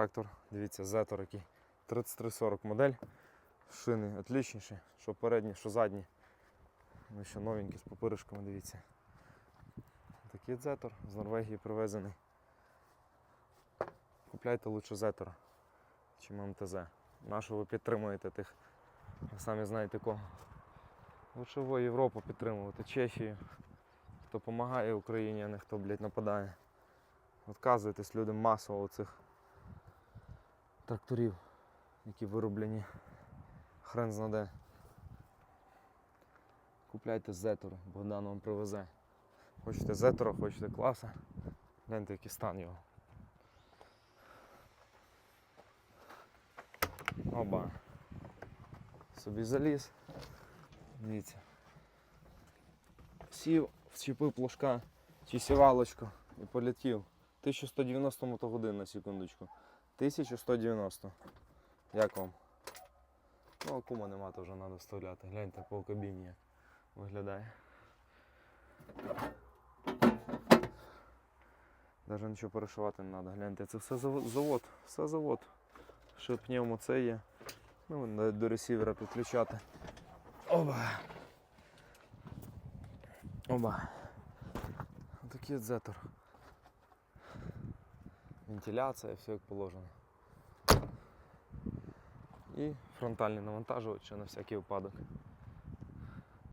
Трактор, дивіться, Зетор який. 3340 модель. Шини отлічніші, що передні, що задні. Ну, ще новенькі з попиришками, дивіться. Такий Зетор з Норвегії привезений. Купляйте лучше Зетора, чим МТЗ. Нашу ви підтримуєте тих, ви самі знаєте кого. Лучше ви Європу підтримувати, Чехію, хто допомагає Україні, а не хто, блядь, нападає. Відказуйтесь людям масово цих тракторів, які вироблені хрен знаде. Купляйте Зетора, Богдан вам привезе. Хочете Зетора, хочете класа. Гляньте, який стан його. Оба. Собі заліз. Дивіться. Сів, вчепив плужка чи сівалочку і полетів. 1190 мотогодин на секундочку. 1190. Як вам? Ну, акума нема, то вже треба вставляти. Гляньте по кабіні як виглядає. Навіть нічого перешивати не треба. Гляньте, це все завод, все завод. Ще пневмо це є. Ну, до, до ресівера підключати. Оба. Оба. Отакий от зетор. Вентиляція, все як положено. І фронтальний навантажувач на всякий випадок.